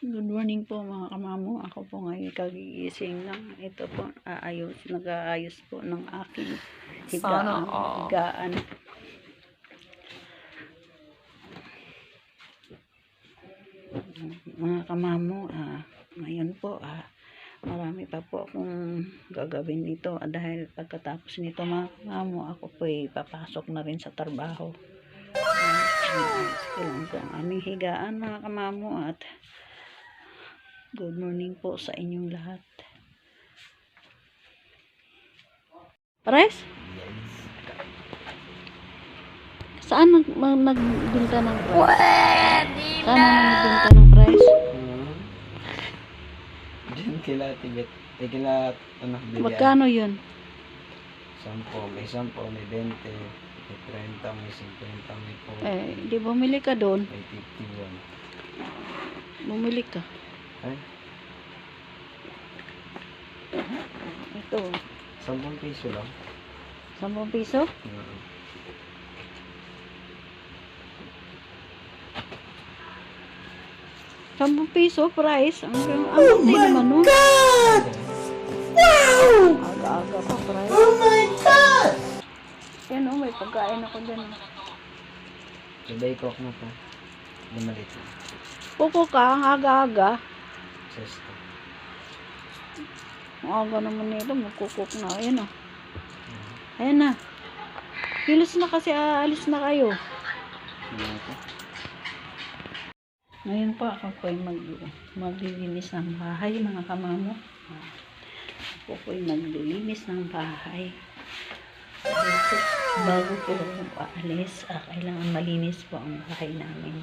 Good morning po mga kamamo. Ako po ngayon kagigising lang. Ito po, aayos, nag-aayos po ng aking Sana higaan. all. higaan. Mga kamamo, ah, ngayon po, ah, marami pa po akong gagawin nito ah, dahil pagkatapos nito mga kamamo, ako po ay papasok na rin sa trabaho. Ko lang po ang aming higaan mga kamamo at good morning po sa inyong lahat. Pares? Saan nag, mag, nagbinta ng price? Saan na nagbinta ng price? Hmm. Diyan kila tibet. Eh kila ano bigyan. Magkano yun? Sampo, may sampo, may 20, may 30, may 50, may 40, Eh, di bumili ka doon. may 51. Bumili ka. Ay, Ito, 10 piso lang. 10 piso? Hmm. Sampung piso price. Ang ang ang naman no. God! Wow! Aga-aga pa price. Oh my God! Yan oh, may pagkain ako dyan. oh. Sabay coke na to. Limalit na. Kuko ka, ang aga-aga. Sesto. Ang aga naman nito, magkukok na. Ayan oh. Ayan na. Kilos na kasi aalis na kayo. Ngayon po ako po ay mag, maglilinis ng bahay, mga kamamo. Ah, Ako po ay maglilinis ng bahay. Po, Bago po ako aalis, ah, kailangan malinis po ang bahay namin.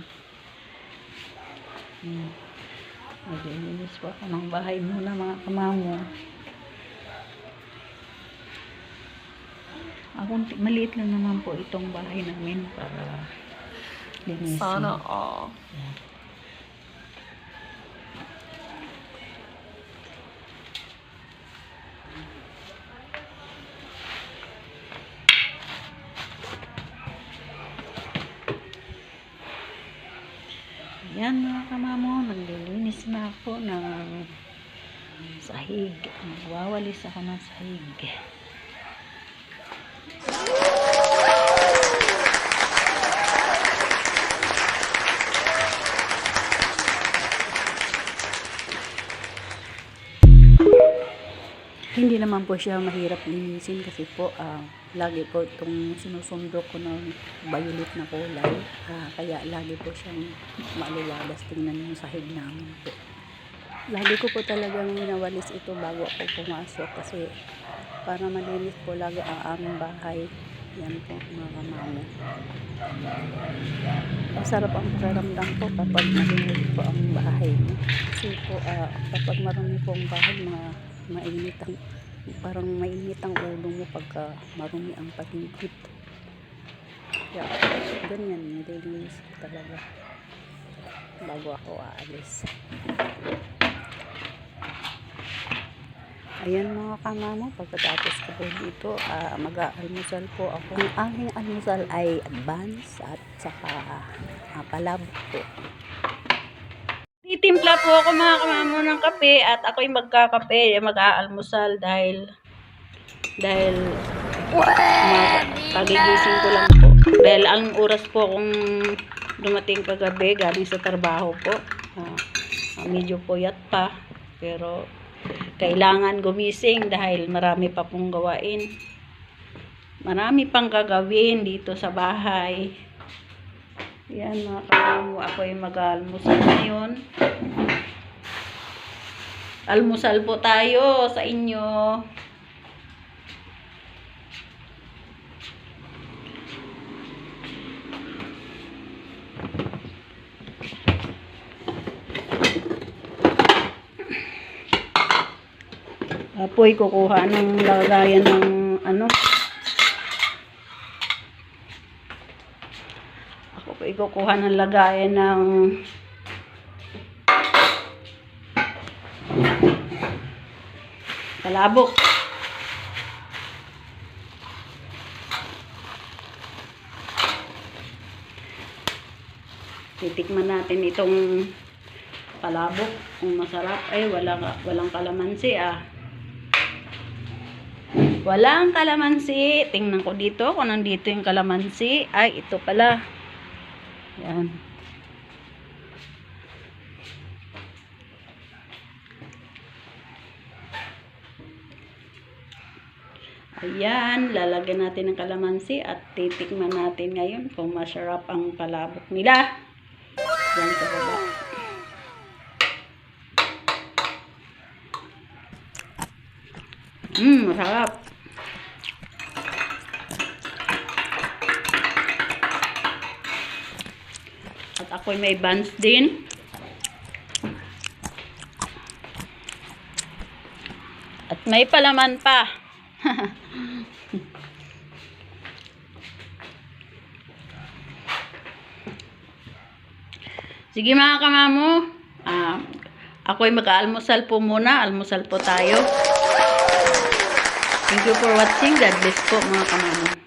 Hmm. Maglilinis po ako ng bahay muna, mga kamamo. Ako, maliit lang naman po itong bahay namin para linisin. Sana all. Yan mga kamamo, naglilinis na ako ng sahig. Magwawalis ako ng sahig. Hindi naman po siya mahirap linisin kasi po ah, lagi po itong sinusundo ko ng violet na kulay. Ah, kaya lagi po siyang maaliwalas tingnan yung sahig namin po. Lagi ko po talagang winawalis ito bago ako pumasok kasi para malinis po lagi ang aming bahay. Yan po mga kamamo. Masarap ang pakiramdam po kapag malinis po ang bahay. Kasi po ah, kapag marami po ang bahay, mga mainit ang parang mainit ang ulo mo pagka marumi ang paligid. Kaya ganyan, nililinis ko talaga bago ako aalis. Ayan mga kamamo, pagkatapos ko po dito, ah, mag-aalmusal po ako. Ang aking almusal ay advance at saka uh, palabok po. Titimpla po ako mga kamamo ng kape at ako'y magkakape, mag-aalmusal dahil dahil pagigising ko lang po. Dahil ang oras po kung dumating kagabi galing sa trabaho po. Ah, medyo puyat pa pero kailangan gumising dahil marami pa pong gawain. Marami pang gagawin dito sa bahay. Yan mga kamamo, ako ay mag-almusal ngayon. Almusal po tayo sa inyo. Apoy kukuha ng lagayan ng ano. Ako po ikukuha ng lagayan ng palabok. Titikman natin itong palabok. Kung masarap, ay walang, walang kalamansi ah. Walang kalamansi. Tingnan ko dito kung nandito yung kalamansi. Ay, ito pala. Yan. Ayan, lalagyan natin ng kalamansi at titikman natin ngayon kung masarap ang palabok nila. Yan sa baba. Mmm, masarap. At ako'y may buns din. At may palaman pa. Sige mga kamamo, ah, ako'y mag-almusal po muna. Almusal po tayo. Thank you for watching. God bless po mga kamamo.